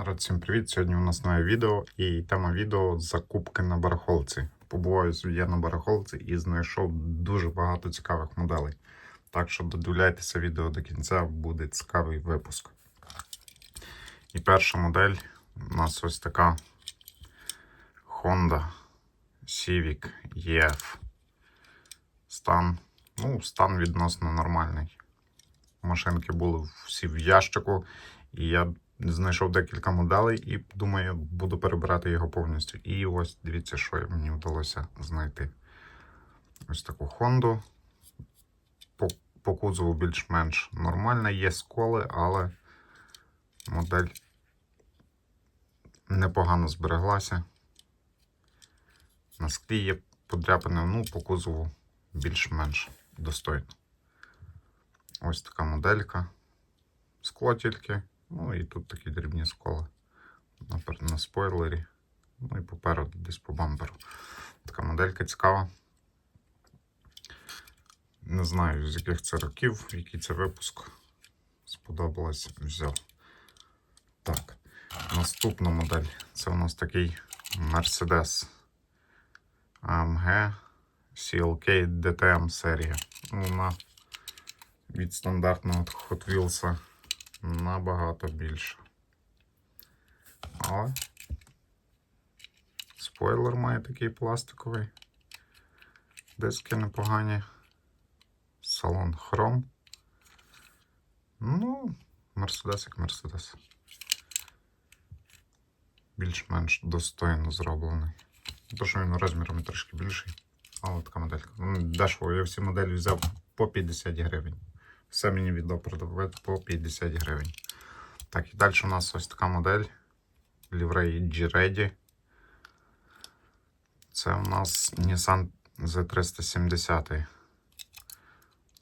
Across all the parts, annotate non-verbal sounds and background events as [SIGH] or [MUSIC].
Народ, всім привіт! Сьогодні у нас нове відео і тема відео закупки на барахолці. Побуваю я на барахолці і знайшов дуже багато цікавих моделей. Так що додивляйтеся відео до кінця, буде цікавий випуск. І перша модель у нас ось така Honda Civic EF. Стан, ну, стан відносно нормальний. Машинки були всі в ящику, і я знайшов декілька моделей і думаю, буду перебирати його повністю. І ось дивіться, що мені вдалося знайти. Ось таку Хонду. По, по кузову більш-менш нормальна, є сколи, але модель непогано збереглася. На склі є подряпини, ну, по кузову більш-менш достойно. Ось така моделька. Скло тільки. Ну і тут такі дрібні сколи на, спойлері. Ну і попереду десь по бамперу. Така моделька цікава. Не знаю, з яких це років, який це випуск. Сподобалось, взяв. Так, наступна модель. Це у нас такий Mercedes AMG CLK DTM серія. Ну, Вона від стандартного Hot Wheels набагато більше. Але спойлер має такий пластиковий. Диски непогані. Салон хром. Ну, Мерседес як Мерседес. Більш-менш достойно зроблений. То, що він розмірами трішки більший. Але така моделька. Дешево, я всі моделі взяв по 50 гривень. Все мені віддав продавець по 50 гривень. Так, і далі у нас ось така модель Livrei G-Ready. Це у нас Nissan Z370.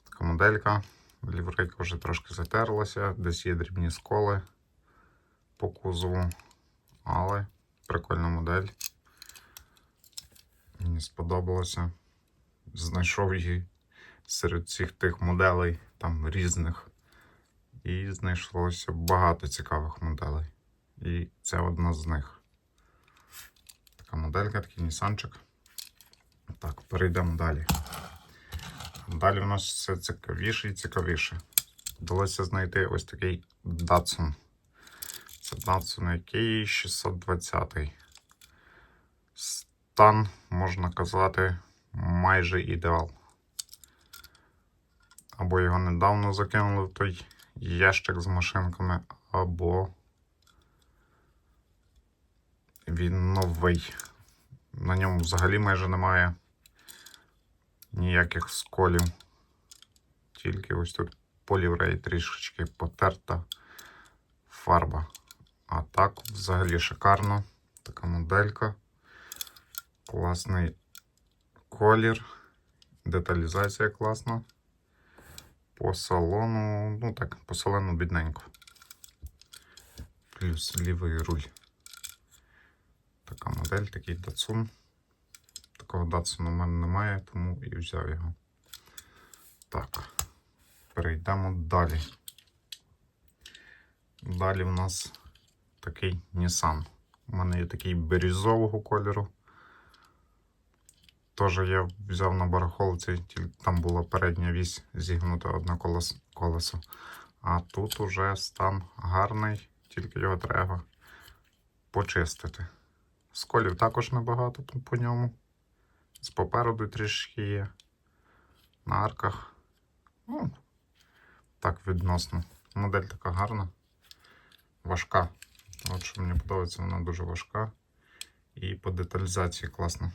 Така моделька. Ліврейка вже трошки затерлася, десь є дрібні сколи по кузову. Але прикольна модель. Мені сподобалося. Знайшов її серед всіх тих моделей там різних. І знайшлося багато цікавих моделей. І це одна з них. Така моделька, такий нісанчик. Так, перейдемо далі. Далі у нас все цікавіше і цікавіше. Вдалося знайти ось такий Datsun. Це Datsun який 620. Стан, можна казати, майже ідеал. Або його недавно закинули в той ящик з машинками, або він новий. На ньому взагалі майже немає ніяких сколів. Тільки ось тут поліврей трішечки потерта фарба. А так взагалі шикарно. Така моделька. Класний колір. Деталізація класна. По салону, ну так, по салону бідненько. Плюс лівий руль. Така модель, такий Datsun. Такого Datsun у мене немає, тому і взяв його. Так, перейдемо далі. Далі в нас такий Nissan. У мене є такий бірюзового кольору. Теж я взяв на барахолці, там була передня вісь зігнута одне колесо. А тут уже стан гарний, тільки його треба почистити. Сколів також небагато по ньому. З попереду трішки є. На арках. Ну, так відносно. Модель така гарна, важка. От що мені подобається, вона дуже важка. І по деталізації класно.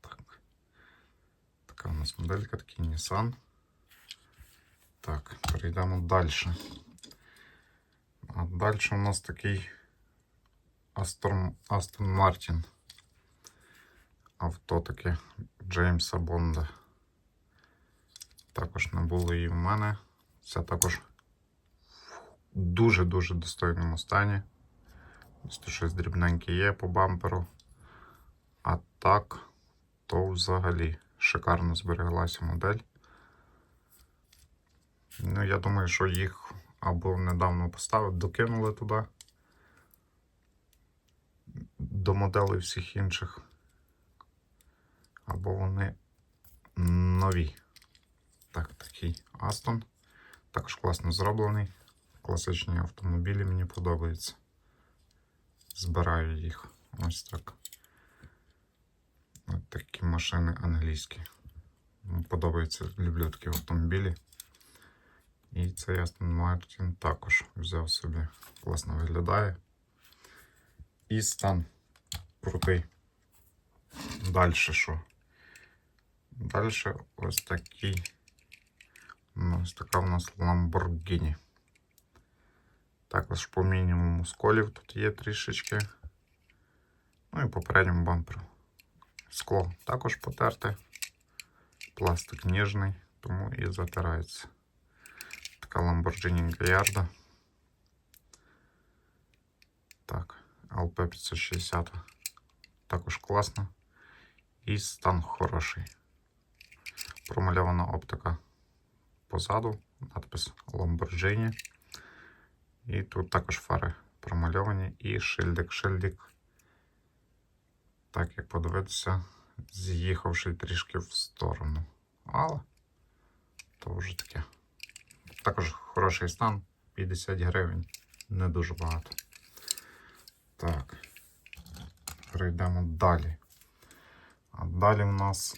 Так. Така у нас моделька, такий Nissan. Так, перейдемо далі. А далі у нас такий Aston Martin. Авто таке Джеймса Бонда. Також не було і в мене. Це також в дуже-дуже достойному стані. Тут щось дрібненьке є по бамперу. А так, то взагалі шикарно збереглася модель. Ну, я думаю, що їх або недавно поставив, докинули туди до моделей всіх інших. Або вони нові. Так, такий Астон. Також класно зроблений. Класичні автомобілі мені подобаються. Збираю їх. Ось так. Ось такі машини англійські. Подобається, люблю такі автомобілі. І цей Aston Martin також взяв собі. Класно виглядає. І стан крутий. Далі що? Далі ось такий. Ось така у нас Lamborghini. Також по мінімуму сколів тут є трішечки. Ну і по передньому бамперу. Скло також потерте. Пластик ніжний, тому і затирається. Така Lamborghini Gallardo. Так, LP 560. Також класно. І стан хороший. Промальована оптика позаду, надпис Lamborghini. І тут також фари промальовані і шильдик. Шильдик, так як подивитися, з'їхавши трішки в сторону. Але то вже таке. Також хороший стан, 50 гривень, не дуже багато. Так, перейдемо далі. А далі в нас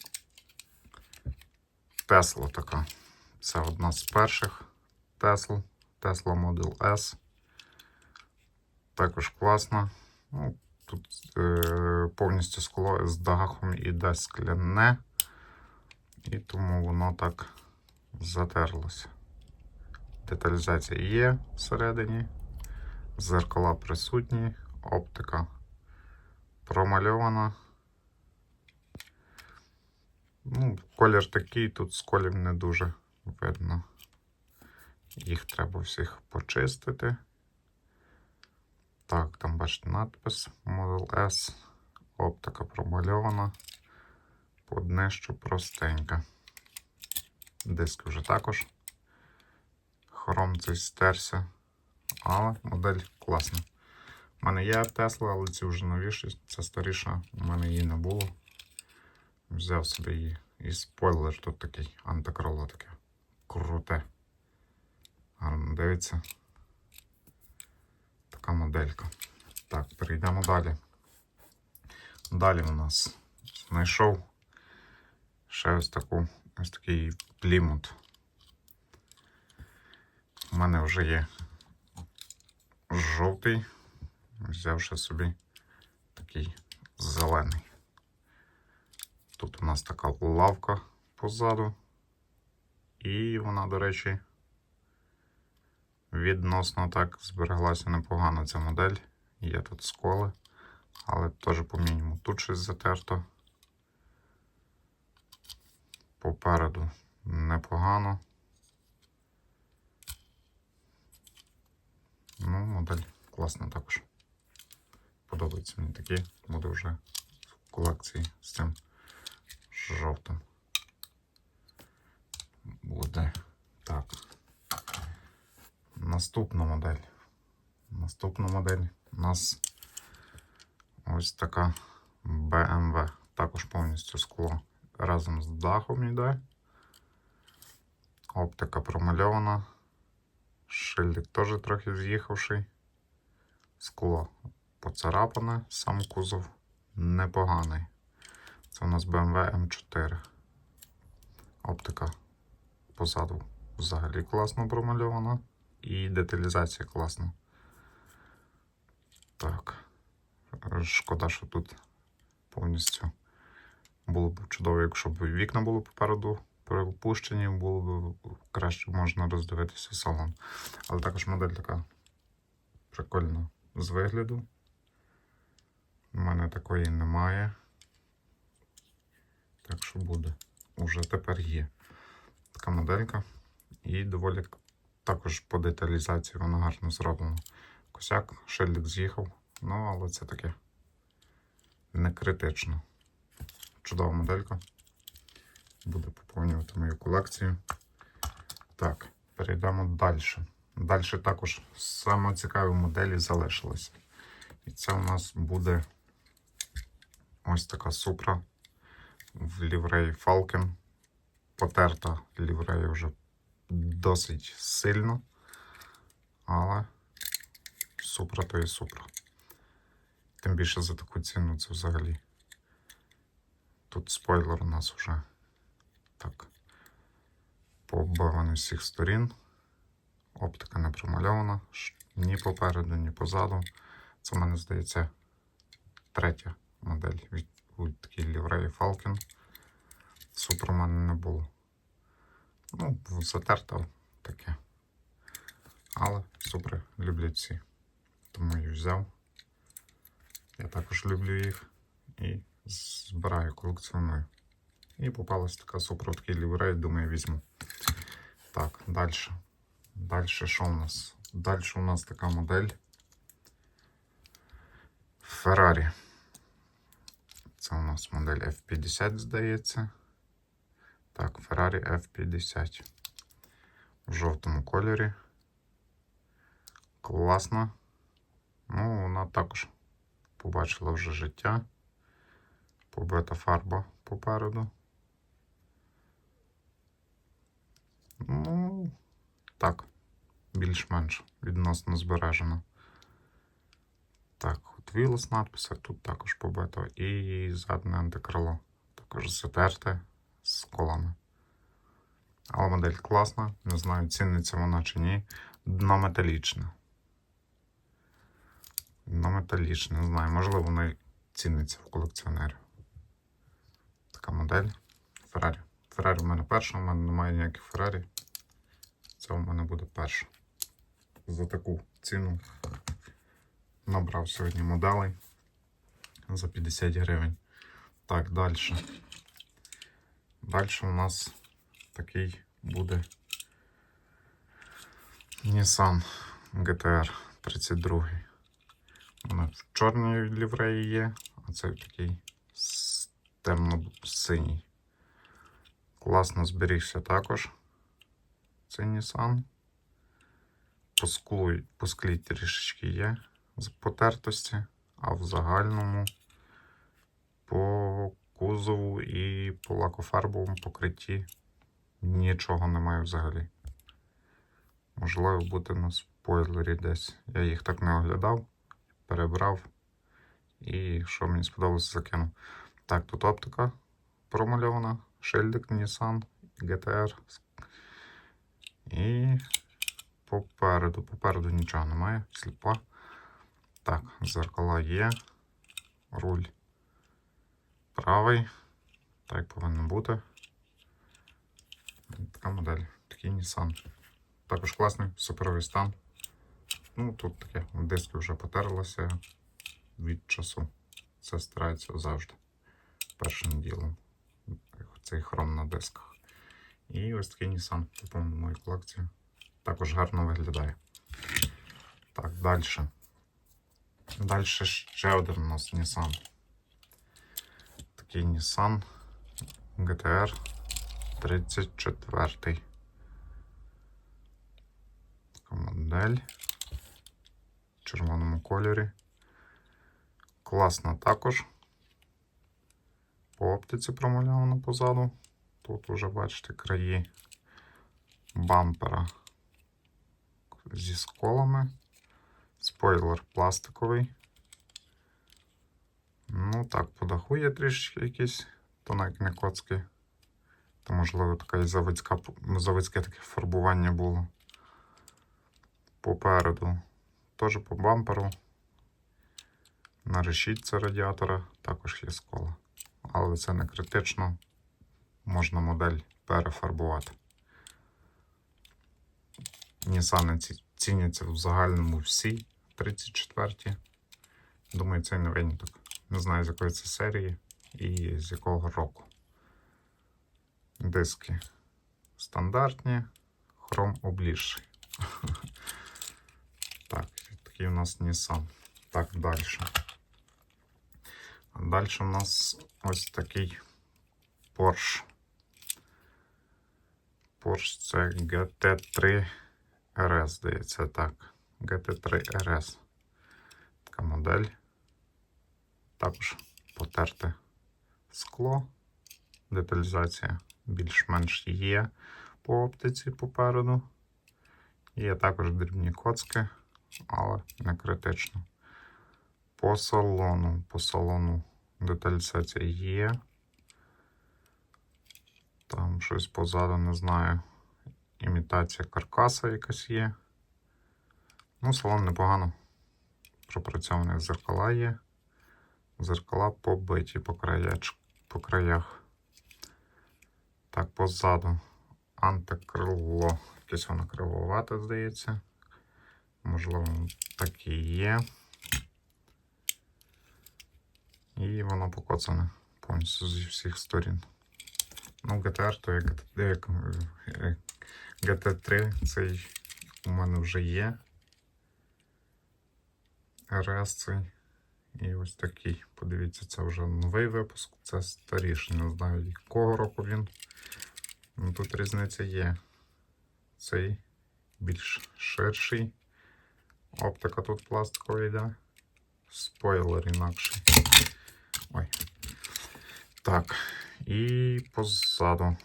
Тесла така. Це одна з перших Тесл. Tesla Model S. Також класна. Ну, тут е, повністю скло з дахом іде скляне, і тому воно так затерлося. Деталізація є всередині, зеркала присутні, оптика промальована. Ну, колір такий, тут сколів не дуже видно. Їх треба всіх почистити. Так, там бачите надпис Model S. Оптика промальована. По днищу простенька. Диск вже також. Хром цей стерся. Але модель класна. У мене є Tesla, але ці вже новіші. Це старіша, у мене її не було. Взяв собі її. І спойлер тут такий, антикрило таке. Круте. Гарно дивиться. Така моделька. Так, перейдемо далі. Далі у нас знайшов ще ось таку ось такий плімут. У мене вже є жовтий. Взяв ще собі такий зелений. Тут у нас така лавка позаду. І вона, до речі, відносно так збереглася непогано ця модель. Є тут сколи, але теж по мінімуму. Тут щось затерто. Попереду непогано. Ну, модель класна також. Подобається мені такі. Буде вже в колекції з цим жовтим. Буде так. Наступна модель. Наступна модель у нас ось така BMW. Також повністю скло разом з дахом йде. Оптика промальована. Шильдик теж трохи з'їхавший. Скло поцарапане, сам кузов непоганий. Це у нас BMW M4. Оптика позаду взагалі класно промальована. І деталізація класна. Так. Шкода, що тут повністю було б чудово, якщо б вікна були попереду пропущені, було б краще можна роздивитися салон. Але також модель така прикольна з вигляду. У мене такої немає. Так що буде. Уже тепер є така моделька. І доволі також по деталізації вона гарно зроблена. Косяк, шильдик з'їхав, ну але це таке не критично. Чудова моделька. Буде поповнювати мою колекцію. Так, перейдемо далі. Далі також саме цікаві моделі залишилися. І це у нас буде ось така супра в лівреї Falcon. Потерта ліврея вже досить сильно. Але супра то і супра. Тим більше за таку ціну це взагалі. Тут спойлер у нас вже так побаваний з всіх сторін. Оптика не промальована ні попереду, ні позаду. Це в мене здається третя модель від у такій лівреї Falcon. Мене не було. Ну, затерта таке. Але супер люблять всі. Тому її взяв. Я також люблю їх і збираю, колекціоную. І попалась така супер такий ліврей, думаю, візьму. Так, далі. Далі що у нас? Далі у нас така модель Ferrari. Це у нас модель F50, здається. Так, Ferrari F50. В жовтому кольорі. Класна. Ну, вона також побачила вже життя. Побита фарба попереду. Ну, так, більш-менш відносно збережено. Так, Hot Wheels надписи тут також побито. І задне антикрило. Також затерте з колами. Але модель класна. Не знаю, ціниться вона чи ні. Дно металічне. Дно металічне, не знаю. Можливо, воно і ціниться в колекціонерів. Така модель. Феррарі. Феррарі в мене перша, у мене немає ніяких Феррарі. Це у мене буде перша. За таку ціну набрав сьогодні моделей за 50 гривень. Так, далі. Далі у нас такий буде Nissan GTR 32. Вона в чорній лівреї є, а це такий темно-синій. Класно зберігся також цей Nissan. По склу, по склі трішечки є з потертості, а в загальному кузову і по лакофарбовому покритті нічого немає взагалі. Можливо, бути на спойлері десь. Я їх так не оглядав, перебрав. І що мені сподобалося, закинув. Так, тут оптика промальована, шильдик Nissan GTR. І попереду, попереду нічого немає, сліпа. Так, зеркала є. Руль правий. Так повинно бути. Така модель, такий Nissan. Також класний, суперовий стан. Ну, тут таке, диски вже потерлися від часу. Це старається завжди. Першим ділом. Цей хром на дисках. І ось такий Nissan поповнив мою колекцію. Також гарно виглядає. Так, далі. Далі ще один у нас Nissan. Такий Nissan GTR 34. Така модель. В червоному кольорі. Класна також. По оптиці промальовано позаду. Тут уже бачите краї бампера зі сколами. Спойлер пластиковий. Ну так, по даху є трішечки якісь тоненькі коцки. То, можливо, така і заводська, заводське таке фарбування було. Попереду. Теж по бамперу. На решітці радіатора також є скола. Але це не критично. Можна модель перефарбувати. Нісани ці ціняться в загальному всі 34. Думаю, це не виняток. Не знаю, з якої це серії і з якого року. Диски стандартні, хром облізший. [LAUGHS] Так, такий у нас Nissan. Так, далі. Далі у нас ось такий Porsche. Porsche це GT3 RS, здається, так. GT3 RS. Така модель. Також потерте скло. Деталізація більш-менш є по оптиці попереду. Є також дрібні коцки, але не критично. По салону, по салону деталізація є. Там щось позаду, не знаю. Імітація каркаса якась є. Ну, салон непогано. Пропрацьовані зеркала є. Зеркала побиті по, краяч... по краях. Так, позаду антикрило. Якесь воно кривовате, здається. Можливо, так і є. І воно покоцане повністю зі всіх сторін. Ну, GTR, то як, як е, GT3, цей у мене вже є. RS цей. І ось такий. Подивіться, це вже новий випуск, це старіший. Не знаю, якого року він. Ну, тут різниця є. Цей більш ширший. Оптика тут пластикова йде. Спойлер інакший. Ой. Так. І позаду.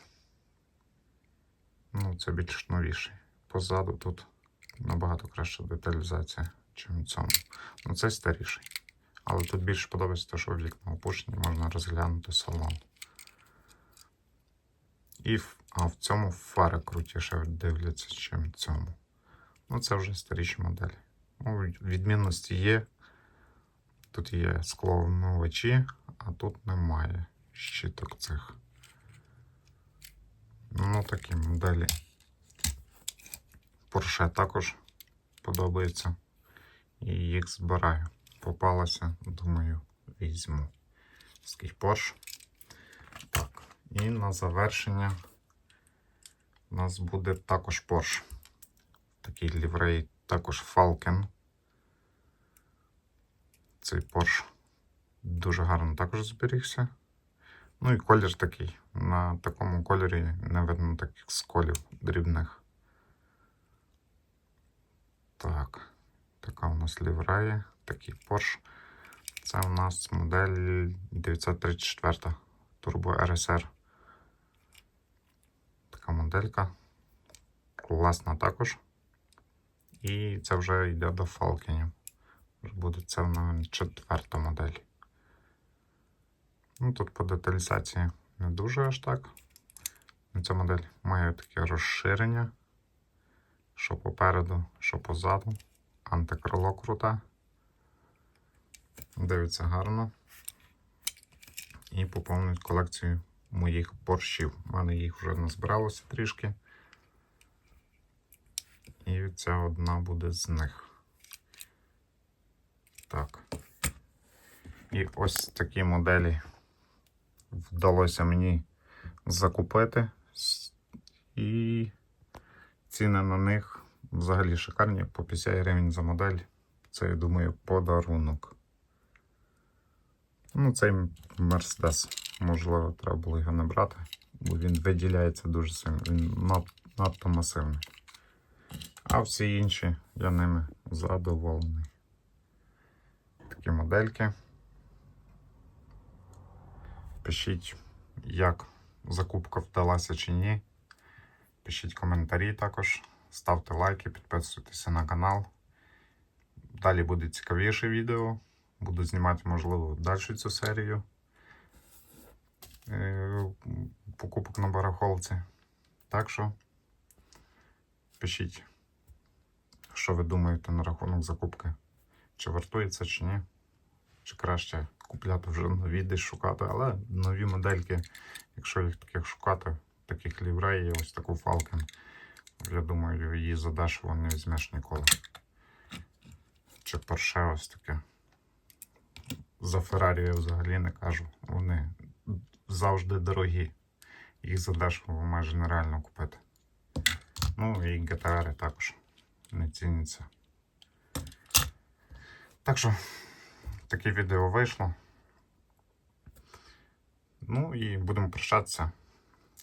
Ну, це більш новіший. Позаду тут набагато краща деталізація, ніж в цьому. Ну, це старіший. Але тут більше подобається те, що вікна опущені, можна розглянути салон. І а в цьому фари крутіше дивляться, ніж в цьому. Ну, це вже старіші моделі. Ну, відмінності є. Тут є скловмивачі, а тут немає щиток цих. Ну, такі моделі. Porsche також подобається. І їх збираю. Попалася, думаю, візьму. Porsche. Так. І на завершення у нас буде також Porsche. Такий ліврей, також Falcon. Цей Porsche дуже гарно також зберігся. Ну і колір такий. На такому кольорі не видно таких сколів дрібних. Так, така у нас ліврея, такий Porsche. Це у нас модель 934 Turbo RSR. Така моделька. Класна також. І це вже йде до Falcon. Буде це в четверта модель. Ну, тут по деталізації не дуже аж так. Ця модель має таке розширення, що попереду, що позаду. Антикрило круте. Дивиться гарно. І поповнюють колекцію моїх борщів. У мене їх вже назбиралося трішки. І ця одна буде з них. Так. І ось такі моделі вдалося мені закупити. І ціни на них взагалі шикарні. По 50 гривень за модель. Це, я думаю, подарунок. Ну, цей Мерседес, можливо, треба було його не брати, бо він виділяється дуже сильно, він над, надто масивний. А всі інші я ними задоволений. Такі модельки. Пишіть, як закупка вдалася чи ні. Пишіть коментарі також, ставте лайки, підписуйтеся на канал. Далі буде цікавіше відео. Буду знімати, можливо, далі цю серію е, покупок на барахолці. Так що пишіть, що ви думаєте на рахунок закупки. Чи вартується, чи ні. Чи краще купляти вже нові десь шукати, але нові модельки, якщо їх таких шукати, таких ліврей, ось таку Falcon, я думаю, її задешево не візьмеш ніколи. Чи Porsche ось таке. За Феррарі я взагалі не кажу. Вони завжди дорогі. Їх задешево майже нереально купити. Ну і GTR також не ціняться. Так що, таке відео вийшло. Ну і будемо прощатися.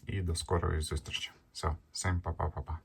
І до скорої зустрічі. Все, всім па-па-па-па.